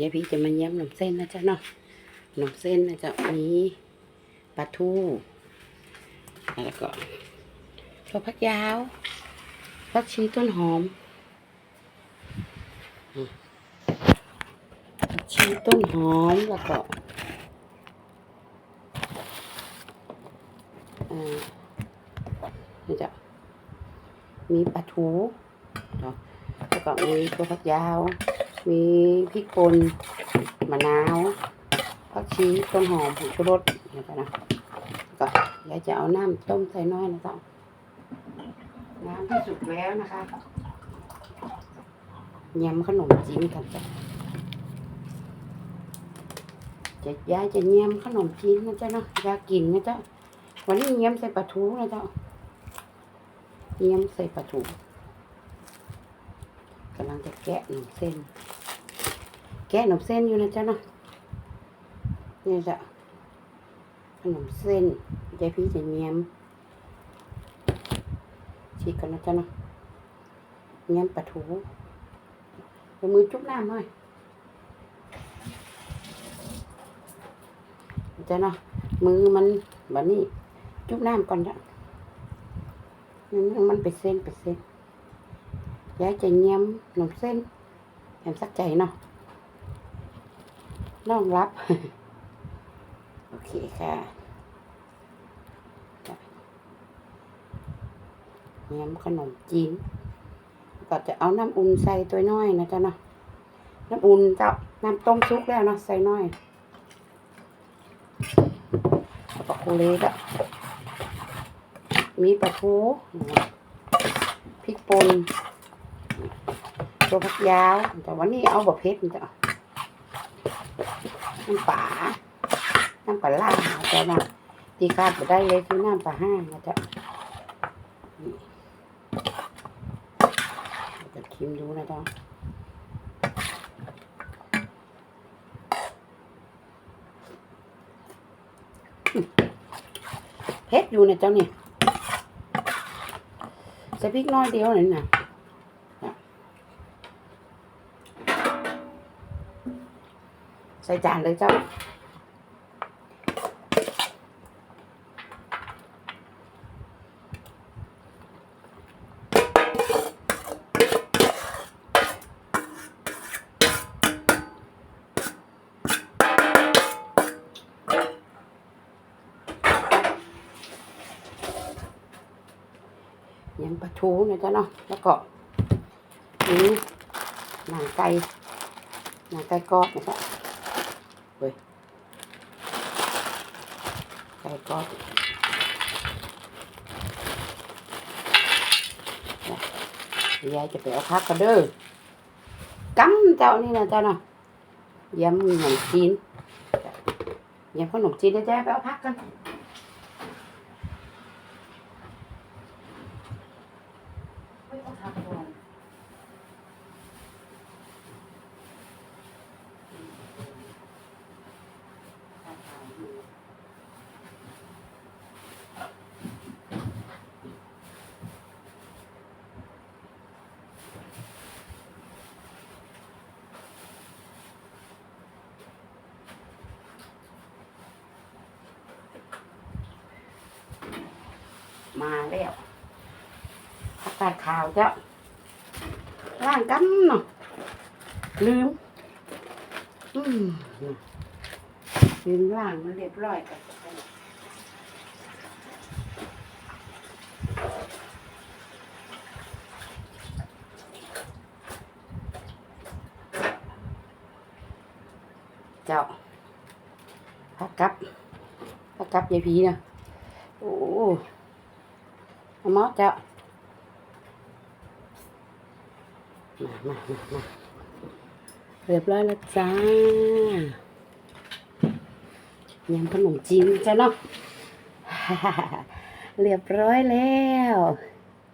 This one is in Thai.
ยายพี่จะมาเยี่ยมขนมเส้นนะจ๊ะเนาะขนมเส้นนะจ๊ะมีปลาทูแล้วก็ถั่วผักยาวผักชีต้นหอมผักชีต้นหอมแล้วก็นี่จะมีปลาทูแล้วก็มีถั่วผักยาว มีพริกป่นมะนาวผักชีต้นหอมผงชูรสนะจ๊ะนะก็ยายจะเอาน้ำต้มใส่น้อยนะจ๊ะน้ำที่สุกแล้วนะคะยำขนมจีนกันจ้ะจะยายจะยำขนมจีนนะจ๊ะเนาะยากกินนะจ๊ะวันนี้ยำใส่ปลาทูนะจ๊ะยำใส่ปลาทูกำลังจะแกะหนมเส้น แกะขนมเส้นอยู่นะจ๊ะเนาะนี่จ้ะขนมเส้นยายพี่จะเนียมฉีกกันนะจ๊ะเนาะเนียมปลาทูเอามือจุ๊บน้ำหน่อยจ้ะเนาะมือมันแบบนี้จุ๊บน้ำก่อนจ้ะมันมันเป็นเส้นเป็นเส้นยายจะเนียมขนมเส้นแถมสักใจเนาะ น้องรับ โอเคค่ะแหนมขนมจีน ก็จะเอาน้ำอุ่นใส่ตัวน้อยนะจ๊ะเนาะ น้ำอุ่นจ้าน้ำต้มซุกแล้วเนาะใส่น้อยแล้วก็โคเลกอะมีปลาทูพริกป่นตัวผักยาว แต่วันนี้เอาแบะเพ็ดจ้ะ น้ำปลาน้ำปลาล่าจะนะตีขาดไปได้เลยคือน้ำปลาห้างนะจ๊ะจะชิมดูนะจ๊ะเผ็ดอยู่นะเจ้าเนี่ยใส่พริกน้อยเดียวหนี่นะ ใส่จานเลยเจ้ายำปลาทูนะจ๊ะเนาะ แล้วก็นี่หนังไก่หนังไก่กรอบนะจ๊ะ เว้ยไก่ก็ยายจะไปเอาพักกันเด้อกำเจ้านี่นะเจ้าเนาะยำขนมจีนยำขนมจีนนะจ๊ะไปเอาพักกัน ไม่ต้องทำก่อน มาแล้วผักกาดขาวเจ้าล่างกันเนาะลืม อืมลืมล่างมันเรียบร้อยกันเจ้าพักกับพักกับยายพีนะโอ้ เอามาเจ้ามามามามาเรียบร้อยแล้วจ้ายำขนมจีนจ้าเนาะเรียบร้อยแล้ว